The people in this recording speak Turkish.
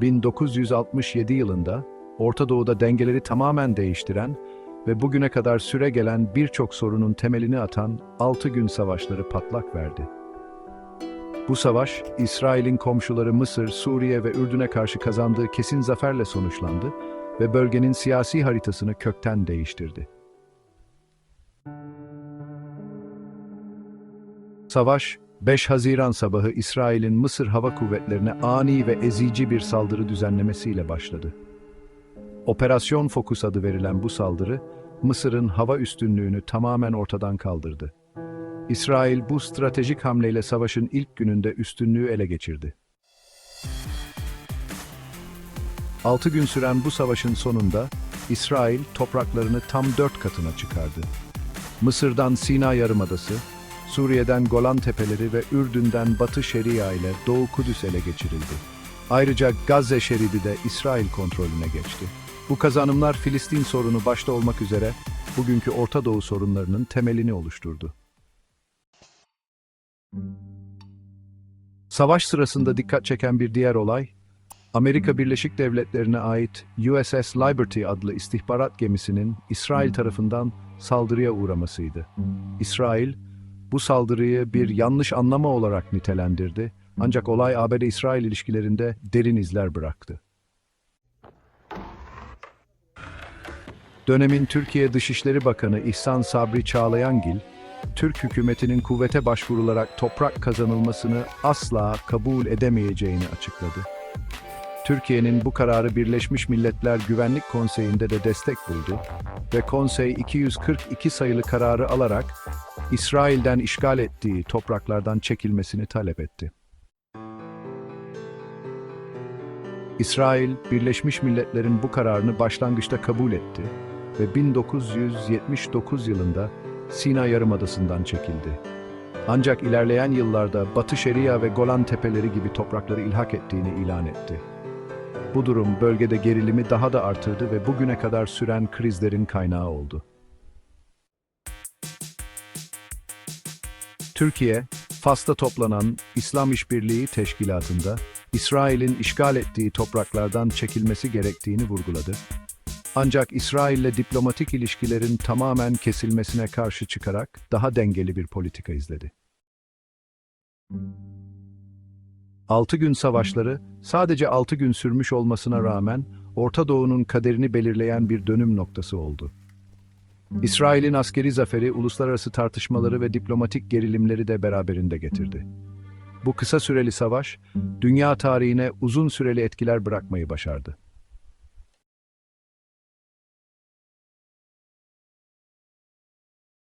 1967 yılında Orta Doğu'da dengeleri tamamen değiştiren ve bugüne kadar süre gelen birçok sorunun temelini atan 6 gün savaşları patlak verdi. Bu savaş, İsrail'in komşuları Mısır, Suriye ve Ürdün'e karşı kazandığı kesin zaferle sonuçlandı ve bölgenin siyasi haritasını kökten değiştirdi. Savaş, 5 Haziran sabahı İsrail'in Mısır Hava Kuvvetlerine ani ve ezici bir saldırı düzenlemesiyle başladı. Operasyon Fokus adı verilen bu saldırı, Mısır'ın hava üstünlüğünü tamamen ortadan kaldırdı. İsrail bu stratejik hamleyle savaşın ilk gününde üstünlüğü ele geçirdi. 6 gün süren bu savaşın sonunda İsrail topraklarını tam dört katına çıkardı. Mısır'dan Sina Yarımadası, Suriye'den Golan Tepeleri ve Ürdün'den Batı Şeria ile Doğu Kudüs ele geçirildi. Ayrıca Gazze şeridi de İsrail kontrolüne geçti. Bu kazanımlar Filistin sorunu başta olmak üzere bugünkü Orta Doğu sorunlarının temelini oluşturdu. Savaş sırasında dikkat çeken bir diğer olay, Amerika Birleşik Devletleri'ne ait USS Liberty adlı istihbarat gemisinin İsrail tarafından saldırıya uğramasıydı. İsrail, bu saldırıyı bir yanlış anlama olarak nitelendirdi ancak olay ABD-İsrail ilişkilerinde derin izler bıraktı. Dönemin Türkiye Dışişleri Bakanı İhsan Sabri Çağlayangil, Türk hükümetinin kuvvete başvurularak toprak kazanılmasını asla kabul edemeyeceğini açıkladı. Türkiye'nin bu kararı Birleşmiş Milletler Güvenlik Konseyi'nde de destek buldu ve konsey 242 sayılı kararı alarak İsrail'den işgal ettiği topraklardan çekilmesini talep etti. İsrail, Birleşmiş Milletler'in bu kararını başlangıçta kabul etti ve 1979 yılında Sina Yarımadası'ndan çekildi. Ancak ilerleyen yıllarda Batı Şeria ve Golan Tepeleri gibi toprakları ilhak ettiğini ilan etti. Bu durum bölgede gerilimi daha da artırdı ve bugüne kadar süren krizlerin kaynağı oldu. Türkiye, Fas'ta toplanan İslam İşbirliği Teşkilatı'nda İsrail'in işgal ettiği topraklardan çekilmesi gerektiğini vurguladı. Ancak İsrail'le diplomatik ilişkilerin tamamen kesilmesine karşı çıkarak daha dengeli bir politika izledi. Altı gün savaşları sadece altı gün sürmüş olmasına rağmen Orta Doğu'nun kaderini belirleyen bir dönüm noktası oldu. İsrail'in askeri zaferi uluslararası tartışmaları ve diplomatik gerilimleri de beraberinde getirdi. Bu kısa süreli savaş, dünya tarihine uzun süreli etkiler bırakmayı başardı.